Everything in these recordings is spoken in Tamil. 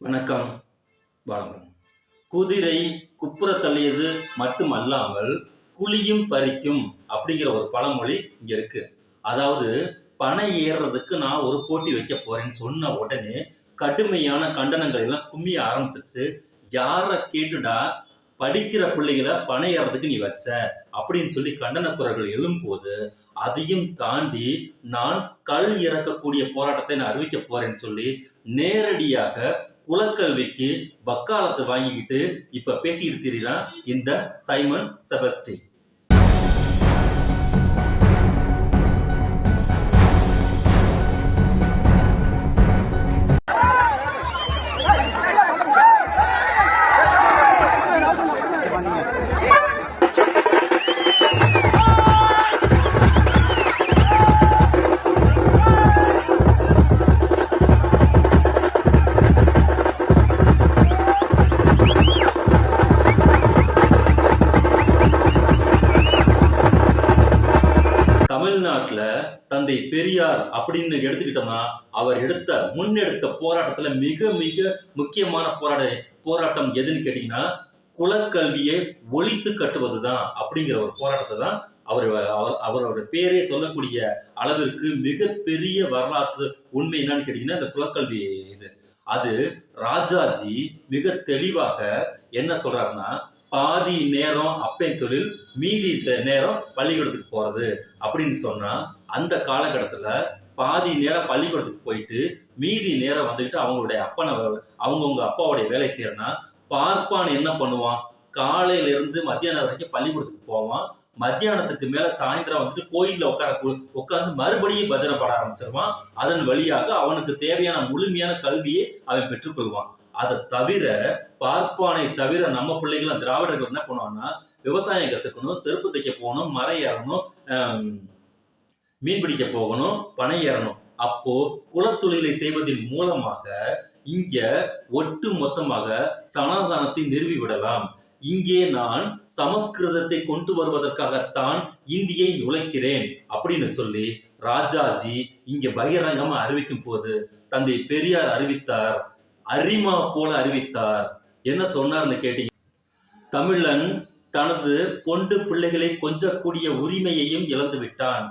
வணக்கம் வணக்கம். குதிரை குப்புற தள்ளியது மட்டுமல்லாமல் குழியும் பறிக்கும் அப்படிங்கிற ஒரு பழமொழி இங்க இருக்கு. அதாவது பனை ஏறுறதுக்கு நான் ஒரு போட்டி வைக்க போறேன்னு சொன்ன உடனே கடுமையான கண்டனங்கள் எல்லாம் கும்மிய ஆரம்பிச்சிருச்சு. யாரை கேட்டுடா படிக்கிற பிள்ளைகளை பனை ஏறதுக்கு நீ வச்ச அப்படின்னு சொல்லி கண்டன குரல்கள் எழும்போது அதையும் தாண்டி நான் கல் இறக்கக்கூடிய போராட்டத்தை நான் அறிவிக்க போறேன்னு சொல்லி நேரடியாக குலக்கல்விக்கு வக்காலத்தை வாங்கிக்கிட்டு இப்ப பேசிக்கிட்டு தெரியலாம் இந்த சைமன் செபஸ்டி தந்தை பெரியார் அப்படின்னு எடுத்துக்கிட்டோம்னா அவர் எடுத்த முன்னெடுத்த போராட்டத்துல மிக மிக முக்கியமான போராட போராட்டம் எதுன்னு கேட்டீங்கன்னா குலக்கல்வியை ஒழித்து கட்டுவதுதான் அப்படிங்கிற ஒரு போராட்டத்தை தான் அவர் அவர் அவரோட பேரே சொல்லக்கூடிய அளவிற்கு மிகப்பெரிய வரலாற்று உண்மை என்னன்னு கேட்டீங்கன்னா இந்த குலக்கல்வி இது. அது ராஜாஜி மிக தெளிவாக என்ன சொல்றாருன்னா பாதி நேரம் அப்பே தொழில் மீதி நேரம் பள்ளிக்கூடத்துக்கு போறது அப்படின்னு சொன்னா அந்த காலகட்டத்தில் பாதி நேரம் பள்ளிக்கூடத்துக்கு போயிட்டு மீதி நேரம் வந்துக்கிட்டு அவங்களுடைய அப்பனை அவங்கவுங்க அப்பாவுடைய வேலை செய்யறனா பார்ப்பான் என்ன பண்ணுவான்? காலையிலேருந்து மத்தியானம் வரைக்கும் பள்ளிக்கூடத்துக்கு போவான். மத்தியானத்துக்கு மேல சாயந்தரம் வந்துட்டு கோயில்ல உட்கார உட்கார்ந்து மறுபடியும் பஜனை பாட ஆரம்பிச்சிருவான். அதன் வழியாக அவனுக்கு தேவையான முழுமையான கல்வியை அவன் பெற்றுக்கொள்வான் அதை தவிர பார்ப்பானை தவிர நம்ம பிள்ளைகள் திராவிடர்கள் என்ன பண்ணுவான்னா விவசாயம் கத்துக்கணும் செருப்பு தைக்க போகணும் மரம் ஏறணும் மீன் பிடிக்க போகணும் பனை ஏறணும். அப்போ குலத்தொழிலை செய்வதன் மூலமாக இங்க ஒட்டு மொத்தமாக சனாதானத்தை நிறுவி விடலாம் இங்கே நான் சமஸ்கிருதத்தை கொண்டு வருவதற்காகத்தான் இந்தியை நுழைக்கிறேன் அப்படின்னு சொல்லி ராஜாஜி இங்க பகிரங்கமா அறிவிக்கும் போது தந்தை பெரியார் அறிவித்தார். அரிமா போல அறிவித்தார். என்ன சொன்னார்னு கேட்டீங்க? தமிழன் தனது பொண்டு பிள்ளைகளை கொஞ்சக்கூடிய உரிமையையும் இழந்து விட்டான்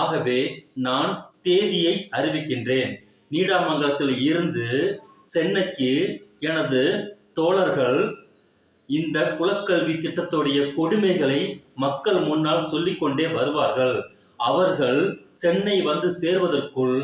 ஆகவே நான் தேதியை அறிவிக்கின்றேன். நீடாமங்கலத்தில் இருந்து சென்னைக்கு எனது தோழர்கள் இந்த குலக்கல்வி திட்டத்துடைய கொடுமைகளை மக்கள் முன்னால் சொல்லிக்கொண்டே வருவார்கள். அவர்கள் சென்னை வந்து சேர்வதற்குள்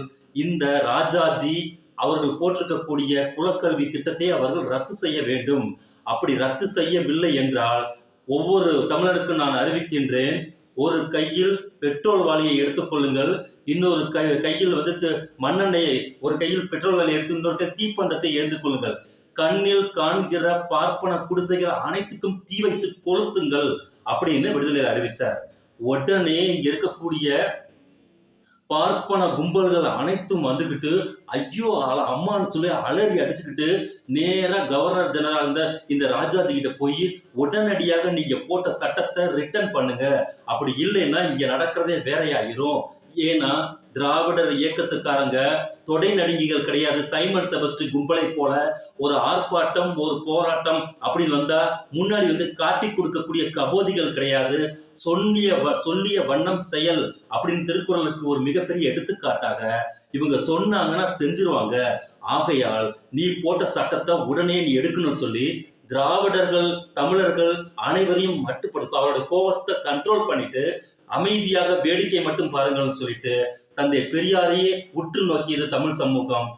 இந்த ராஜாஜி அவர்கள் போட்டிருக்கக்கூடிய குலக்கல்வி திட்டத்தை அவர்கள் ரத்து செய்ய வேண்டும். அப்படி ரத்து செய்யவில்லை என்றால் ஒவ்வொரு தமிழனுக்கும் நான் அறிவிக்கின்றேன். ஒரு கையில் பெட்ரோல் வாளியை எடுத்துக்கொள்ளுங்கள் இன்னொரு கை கையில் வந்து மண்ணெண்ணெயை ஒரு கையில் பெட்ரோல் வாளியை எடுத்து இன்னொரு கை தீப்பந்தத்தை எழுந்து கொள்ளுங்கள். கண்ணில் காண்கிற பார்ப்பன குடிசைகள் அனைத்துக்கும் தீ வைத்து கொளுத்துங்கள் அப்படின்னு விடுதலையில் அறிவித்தார் உடனே இங்க இருக்கக்கூடிய பார்ப்பன கும்பல்கள் அனைத்தும் வந்துகிட்டு ஐயோ அல- அம்மான்னு சொல்லி அலறி அடிச்சுக்கிட்டு நேராக கவர்னர் ஜெனரல் இருந்த இந்த ராஜாஜி கிட்ட போய் உடனடியாக நீங்க போட்ட சட்டத்தை ரிட்டர்ன் பண்ணுங்க. அப்படி இல்லைன்னா இங்க நடக்கிறதே வேறையாயிரும். ஏன்னா திராவிடர் இயக்கத்துக்காரங்க தொடை நடுங்கிகள் கிடையாது. சைமன் செபஸ்டி கும்பலை போல ஒரு ஆர்ப்பாட்டம் ஒரு போராட்டம் அப்படின்னு வந்தா முன்னாடி வந்து காட்டி கொடுக்கக்கூடிய கபோதிகள் கிடையாது. சொல்லிய வ- சொல்லிய வண்ணம் செயல் அப்படின்னு திருக்குறளுக்கு ஒரு மிகப்பெரிய எடுத்துக்காட்டாக இவங்க சொன்னாங்கன்னா செஞ்சிருவாங்க. ஆகையால் நீ போட்ட சட்டத்தை உடனே நீ எடுக்கணும்னு சொல்லி திராவிடர்கள் தமிழர்கள் அனைவரையும் மட்டுப்படுத்தும் அவரோட கோபத்தை கண்ட்ரோல் பண்ணிட்டு அமைதியாக வேடிக்கை மட்டும் பாருங்கள்னு சொல்லிட்டு தந்தை பெரியாரையே உற்று நோக்கியது தமிழ் சமூகம்.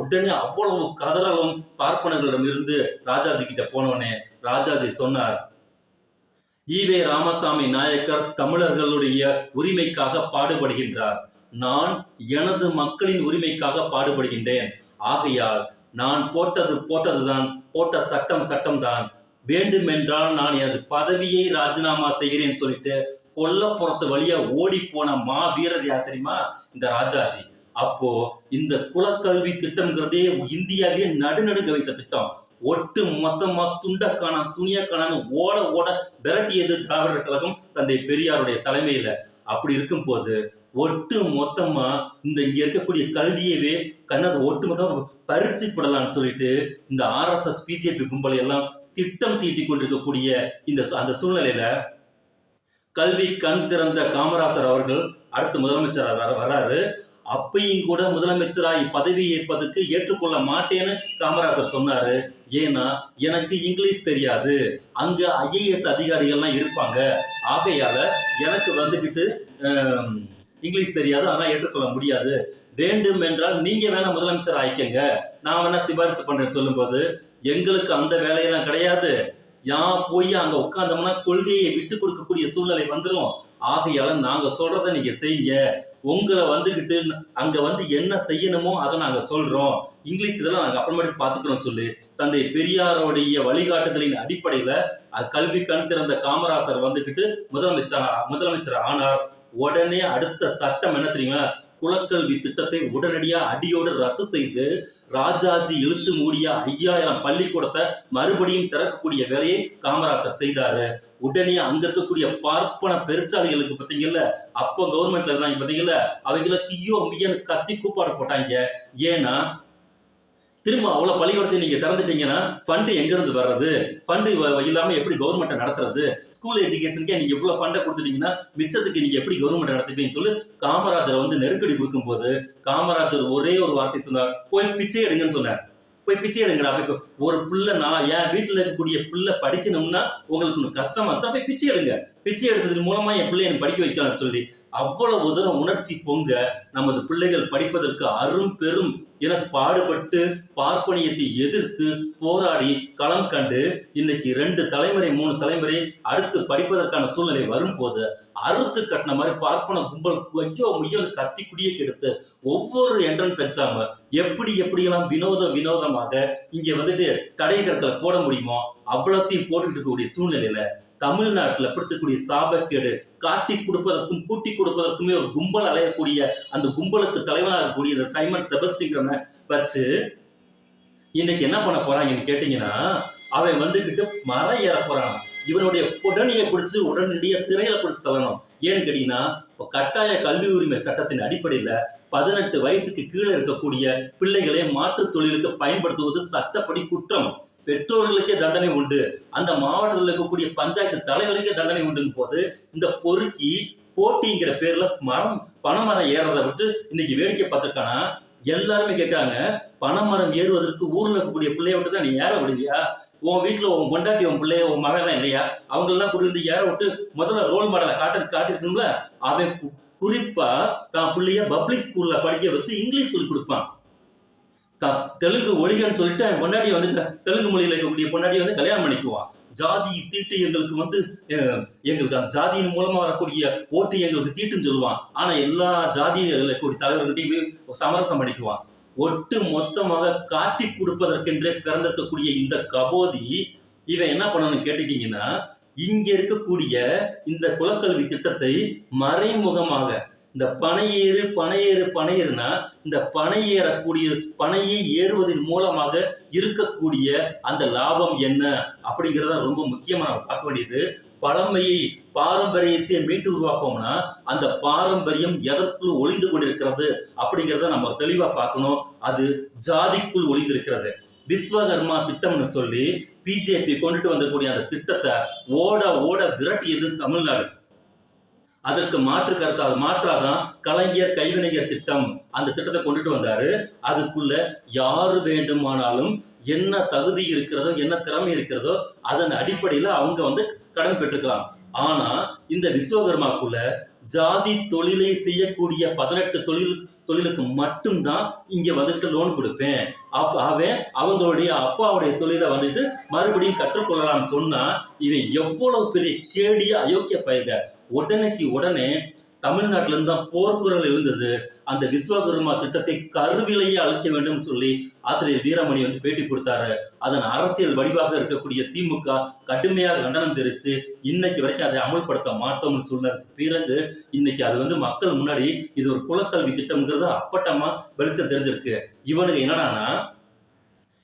உடனே அவ்வளவு கதறலும் பார்ப்பனர்களிடம் இருந்து ராஜாஜி கிட்ட போனவனே ராஜாஜி சொன்னார் ஈவே ராமசாமி நாயக்கர் தமிழர்களுடைய உரிமைக்காக பாடுபடுகின்றார். நான் எனது மக்களின் உரிமைக்காக பாடுபடுகின்றேன். ஆகையால் நான் போட்டது போட்டதுதான் போட்ட சட்டம் சட்டம்தான். வேண்டுமென்றால் நான் எனது பதவியை ராஜினாமா செய்கிறேன் சொல்லிட்டு கொல்லப்புறத்து வழியா ஓடி போன மா வீரர் யார் தெரியுமா? இந்த ராஜாஜி. அப்போ இந்த குலக்கல்வி திட்டம்ங்கிறதே இந்தியாவே நடுநடுங்க வைத்த திட்டம். ஒட்டு மொத்தமா துண்டக்கான துணியக்கானு ஓட ஓட விரட்டியது திராவிடர் கழகம் தந்தை பெரியாருடைய தலைமையில. அப்படி இருக்கும்போது ஒட்டு மொத்தமா இந்த இங்க இருக்கக்கூடிய கல்வியவே கண்ணாத ஒட்டு மொத்தமா பறிச்சு போடலாம்னு சொல்லிட்டு இந்த ஆர்எஸ்எஸ் பிஜேபி கும்பல் எல்லாம் திட்டம் தீட்டி கொண்டிருக்கக்கூடிய இந்த அந்த சூழ்நிலையில கல்வி கண் திறந்த காமராசர் அவர்கள் அடுத்து முதலமைச்சர் வர வராரு அப்பையும் கூட முதலமைச்சராக பதவி ஏற்பதற்கு ஏற்றுக்கொள்ள மாட்டேன்னு காமராஜர் சொன்னாரு. ஏன்னா எனக்கு இங்கிலீஷ் தெரியாது. அங்க ஐஏஎஸ் அதிகாரிகள்லாம் இருப்பாங்க. ஆகையால எனக்கு வந்துக்கிட்டு இங்கிலீஷ் தெரியாது. ஆனா ஏற்றுக்கொள்ள முடியாது. வேண்டும் என்றால் நீங்க வேணா முதலமைச்சர் ஆயிக்கங்க. நான் வேணா சிபாரிசு பண்றேன்னு சொல்லும்போது எங்களுக்கு அந்த வேலையெல்லாம் கிடையாது. யான் போய் அங்க உட்கார்ந்தோம்னா கொள்கையை விட்டு கொடுக்கக்கூடிய சூழ்நிலை வந்துடும் ஆகையால நாங்க சொல்றதை நீங்க செய்யுங்க. உங்களை வந்துகிட்டு அங்க வந்து என்ன செய்யணுமோ அதை நாங்க சொல்றோம். இங்கிலீஷ் இதெல்லாம் நாங்க அப்புறமேட்டு பாத்துக்கிறோம் சொல்லி. தந்தை பெரியாரோடைய வழிகாட்டுதலின் அடிப்படையில கல்வி கண் திறந்த காமராசர் வந்துகிட்டு முதலமைச்சர் முதலமைச்சர் ஆனார். உடனே அடுத்த சட்டம் என்ன தெரியுமா? குலக்கல்வி திட்டத்தை உடனடியாக அடியோடு ரத்து செய்து ராஜாஜி இழுத்து மூடிய ஐயாயிரம் பள்ளிக்கூடத்தை மறுபடியும் திறக்கக்கூடிய வேலையை காமராசர் செய்தாரு. உடனே அங்க இருக்கக்கூடிய பார்ப்பன பெருச்சாளிகளுக்கு பார்த்தீங்கல்ல அப்போ கவர்மெண்ட்ல இருந்தாங்க பார்த்தீங்கல்ல அவங்கள தீயோ மியன்னு கத்தி கூப்பாடு போட்டாங்க. ஏன்னா திரும்ப அவ்வளவு பள்ளிக்கூடத்தை நீங்க திறந்துட்டீங்கன்னா ஃபண்டு எங்க இருந்து வர்றது? ஃபண்டு இல்லாம எப்படி கவர்மெண்ட் நடத்துறது? ஸ்கூல் எஜுகேஷனுக்கே நீங்க இவ்வளவு ஃபண்டை கொடுத்துட்டீங்கன்னா மிச்சத்துக்கு நீங்க எப்படி கவர்மெண்ட் நடத்துவீங்கன்னு சொல்லி காமராஜரை வந்து நெருக்கடி கொடுக்கும்போது காமராஜர் ஒரே ஒரு வார்த்தை சொன்னார். போய் பிச்சை எடுங்கன்னு சொன்னார். போய் பிச்சை எடுங்கடா போய் ஒரு பிள்ளை நான் என் வீட்டில் இருக்கக்கூடிய பிள்ளை படிக்கணும்னா உங்களுக்கு ஒன்று கஷ்டமாச்சா போய் பிச்சை எடுங்க. பிச்சை எடுத்தது மூலமா என் பிள்ளை எனக்கு படிக்க வைக்கலாம்னு சொல்லி அவ்வளவு தூரம் உணர்ச்சி பொங்க நமது பிள்ளைகள் படிப்பதற்கு அரும் பெரும் என பாடுபட்டு பார்ப்பனியத்தை எதிர்த்து போராடி களம் கண்டு இன்னைக்கு ரெண்டு தலைமுறை மூணு தலைமுறை அடுத்து படிப்பதற்கான சூழ்நிலை வரும்போது அறுத்து கட்டின மாதிரி பார்ப்பன கும்பல் ஐயோ முய்யோ கத்தி குடியே கெடுத்து ஒவ்வொரு என்ட்ரன்ஸ் எக்ஸாம் எப்படி எப்படியெல்லாம் வினோத வினோதமாக இங்க வந்துட்டு தடை கற்களை போட முடியுமோ அவ்வளோத்தையும் போட்டுக்கிட்டு இருக்கக்கூடிய சூழ்நிலையில தமிழ்நாட்டில் பிடிச்சக்கூடிய சாபக்கேடு காட்டி கொடுப்பதற்கும் கூட்டி கொடுப்பதற்குமே ஒரு கும்பல் அலையக்கூடிய அந்த கும்பலுக்கு தலைவனாக இருக்கக்கூடிய இந்த சைமன் செபஸ்டிங்கிறவனை வச்சு இன்னைக்கு என்ன பண்ண போறாங்கன்னு கேட்டீங்கன்னா அவன் வந்துகிட்டு மரம் ஏற போறான். இவனுடைய உடனடியை பிடிச்சி உடனடியாக சிறையில பிடிச்சி தள்ளணும். ஏன்னு கேட்டீங்கன்னா கட்டாய கல்வி உரிமை சட்டத்தின் அடிப்படையில பதினெட்டு வயசுக்கு கீழே இருக்கக்கூடிய பிள்ளைகளை மாற்றுத் தொழிலுக்கு பயன்படுத்துவது சட்டப்படி குற்றம். பெற்றோர்களுக்கே தண்டனை உண்டு. அந்த மாவட்டத்தில் இருக்கக்கூடிய பஞ்சாயத்து தலைவருக்கே தண்டனை உண்டுங்க போது இந்த பொறுக்கி போட்டிங்கிற பேர்ல மரம் பனைமரம் ஏறதை விட்டு இன்னைக்கு வேடிக்கை பார்த்துருக்கானா? எல்லாருமே கேட்காங்க பனைமரம் ஏறுவதற்கு ஊர்ல இருக்கக்கூடிய பிள்ளைய விட்டு தான் நீ ஏற விடுவியா உன் வீட்டுல உன் பொண்டாட்டி உன் பிள்ளைய உன் மகன் இல்லையா? அவங்க எல்லாம் கூட இருந்து ஏற விட்டு முதல்ல ரோல் மாடலை காட்டு காட்டிருக்கணும்ல அவன் குறிப்பா தான் பிள்ளைய பப்ளிக் ஸ்கூல்ல படிக்க வச்சு இங்கிலீஷ் சொல்லி கொடுப்பான். த- தெலுங்கு ஒழிகன்னு சொல்லிட்டு அவன் வந்து தெலுங்கு மொழியில் இருக்கக்கூடிய பொன்னாடி வந்து கல்யாணம் பண்ணிக்குவான் ஜாதி தீட்டு எங்களுக்கு வந்து எங்களுக்கு அந்த ஜாதியின் மூலமா வரக்கூடிய ஓட்டு எங்களுக்கு தீட்டுன்னு சொல்லுவான். ஆனா எல்லா ஜாதியில கூடிய தலைவர்கிட்டையும் சமரசம் பண்ணிக்குவான் ஒட்டு மொத்தமாக காட்டி கொடுப்பதற்கென்றே பிறந்திருக்கக்கூடிய இந்த கபோதி இவன் என்ன பண்ணணும்னு கேட்டுட்டீங்கன்னா இங்க இருக்கக்கூடிய இந்த குலக்கல்வி திட்டத்தை மறைமுகமாக இந்த பனையேறு பனையேறு பனையேறுனா இந்த பனை ஏறக்கூடிய பனையை ஏறுவதன் மூலமாக இருக்கக்கூடிய அந்த லாபம் என்ன அப்படிங்கிறத ரொம்ப முக்கியமா நம்ம பார்க்க வேண்டியது. பழமையை பாரம்பரியத்தை மீட்டு உருவாக்கோம்னா அந்த பாரம்பரியம் எதற்குள் ஒளிந்து கொண்டிருக்கிறது அப்படிங்கிறத நம்ம தெளிவா பார்க்கணும். அது ஜாதிக்குள் ஒளிந்திருக்கிறது. விஸ்வகர்மா திட்டம்னு சொல்லி பிஜேபி கொண்டுட்டு வந்தக்கூடிய அந்த திட்டத்தை ஓட ஓட விரட்டியது தமிழ்நாடு. அதற்கு மாற்று கருத்து அது மாற்றாதான் கலைஞர் கைவினைஞர் திட்டம் அந்த திட்டத்தை கொண்டுட்டு வந்தாரு. அதுக்குள்ள யாரு வேண்டுமானாலும் என்ன தகுதி இருக்கிறதோ என்ன திறமை இருக்கிறதோ அதன் அடிப்படையில அவங்க வந்து கடன் பெற்றுக்கலாம். ஆனா இந்த விஸ்வகர்மாக்குள்ள ஜாதி தொழிலை செய்யக்கூடிய பதினெட்டு தொழில் தொழிலுக்கு மட்டும்தான் இங்க வந்துட்டு லோன் கொடுப்பேன். அப்ப அவன் அவங்களுடைய அப்பாவுடைய தொழிலை வந்துட்டு மறுபடியும் கற்றுக்கொள்ளலாம்னு சொன்னா இவன் எவ்வளவு பெரிய கேடிய அயோக்கிய பயிர்கள் உடனேக்கு உடனே தமிழ்நாட்டில இருந்து தான் போர்க்குரல் எழுந்தது. அந்த விஸ்வகர்மா திட்டத்தை கருவிலேயே அழிக்க வேண்டும் சொல்லி ஆசிரியர் வீரமணி வந்து பேட்டி கொடுத்தாரு. அதன் அரசியல் வடிவாக இருக்கக்கூடிய திமுக கடுமையாக கண்டனம் தெரிச்சு இன்னைக்கு வரைக்கும் அதை அமல்படுத்த மாட்டோம்னு சொன்னதுக்கு பிறகு இன்னைக்கு அது வந்து மக்கள் முன்னாடி இது ஒரு குலக்கல்வி திட்டம்ங்கிறது அப்பட்டமா வெளிச்சம் தெரிஞ்சிருக்கு. இவனுக்கு என்னடான்னா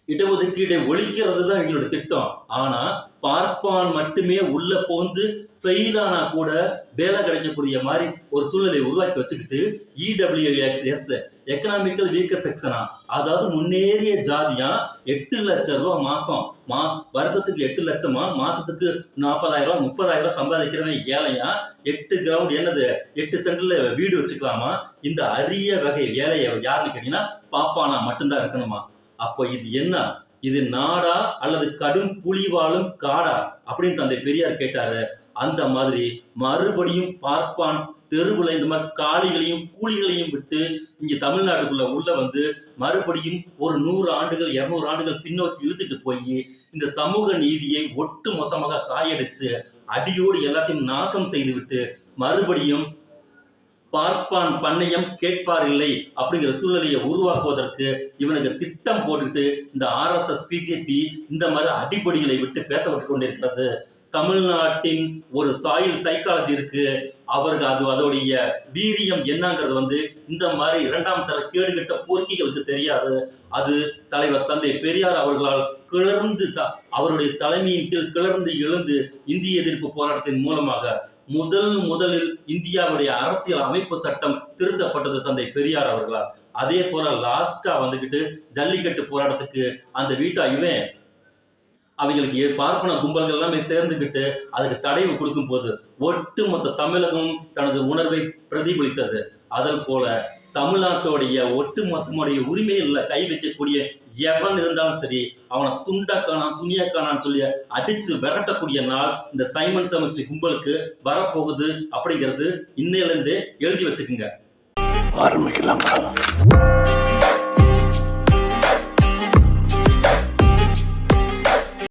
இடஒதுக்கீடை ஒழிக்கிறது தான் எங்களோட திட்டம். ஆனா பார்ப்பான் மட்டுமே உள்ள போந்து ஃபெயிலானா கூட வேலை கிடைக்கக்கூடிய மாதிரி ஒரு சூழ்நிலையை உருவாக்கி வச்சுக்கிட்டு இடபிள்யூஎக்ஸ் எஸ் எக்கனாமிக்கல் வீக்கர் செக்ஷனா அதாவது முன்னேறிய ஜாதியா? எட்டு லட்சம் ரூபா மாசம். மா வருஷத்துக்கு எட்டு லட்சமா? மாசத்துக்கு நாற்பதாயிரம் ரூபா முப்பதாயிரம் ரூபா சம்பாதிக்கிறவன் ஏழையா? எட்டு கிரவுண்ட் என்னது? எட்டு சென்டர்ல வீடு வச்சுக்கலாமா? இந்த அரிய வகை வேலையை யாருன்னு கேட்டீங்கன்னா பாப்பானா மட்டும்தான் இருக்கணுமா? அப்போ இது என்ன? இது நாடா அல்லது கடும் புலி வாழும் காடா? அப்படின்னு தந்தை பெரியார் கேட்டாரு. அந்த மாதிரி மறுபடியும் பார்ப்பான். தெருவுல இந்த மாதிரி காளிகளையும் கூலிகளையும் விட்டு இங்க தமிழ்நாட்டுக்குள்ள உள்ள வந்து மறுபடியும் ஒரு நூறு ஆண்டுகள் இருநூறு ஆண்டுகள் பின்னோக்கி இழுத்துட்டு போய் இந்த சமூக நீதியை ஒட்டு மொத்தமாக காயடிச்சு அடியோடு எல்லாத்தையும் நாசம் செய்துவிட்டு மறுபடியும் பார்ப்பான் பண்ணையம் கேட்பார் இல்லை அப்படிங்கிற சூழ்நிலையை உருவாக்குவதற்கு இவனுக்கு திட்டம் போட்டுட்டு இந்த ஆர்எஸ்எஸ் பிஜேபி இந்த மாதிரி அடிப்படைகளை விட்டு பேசப்பட்டு கொண்டிருக்கிறது. தமிழ்நாட்டின் ஒரு சாயில் சைக்காலஜி இருக்கு. அவருக்கு அது அதோடைய வீரியம் என்னங்கிறது வந்து இந்த மாதிரி இரண்டாம் தர கேடுகட்ட போர்க்கிகளுக்கு தெரியாது. அது தலைவர் தந்தை பெரியார் அவர்களால் கிளர்ந்து த- அவருடைய தலைமையின் கீழ் கிளர்ந்து எழுந்து இந்திய எதிர்ப்பு போராட்டத்தின் மூலமாக முதல் முதலில் இந்தியாவுடைய அரசியல் அமைப்பு சட்டம் திருத்தப்பட்டது தந்தை பெரியார் அவர்களால். அதே போல லாஸ்டா வந்துகிட்டு ஜல்லிக்கட்டு போராட்டத்துக்கு அந்த வீட்டா இவன் அவங்களுக்கு பார்ப்பன கும்பல்கள் எல்லாமே சேர்ந்துக்கிட்டு அதுக்கு தடைவு கொடுக்கும் போது ஒட்டுமொத்த தமிழகம் தனது உணர்வை பிரதிபலித்தது. அதன் போல தமிழ்நாட்டுடைய ஒட்டுமொத்தமுடைய உரிமையில கை வைக்கக்கூடிய எவன் இருந்தாலும் சரி அவனை துண்டக்கானான் காணான்னு சொல்லி அடிச்சு விரட்டக்கூடிய நாள் இந்த சைமன் செமஸ்ட்ரி கும்பலுக்கு வரப்போகுது அப்படிங்கிறது இன்னையில இருந்தே எழுதி வச்சுக்குங்க. ஆரம்பிக்கலாம்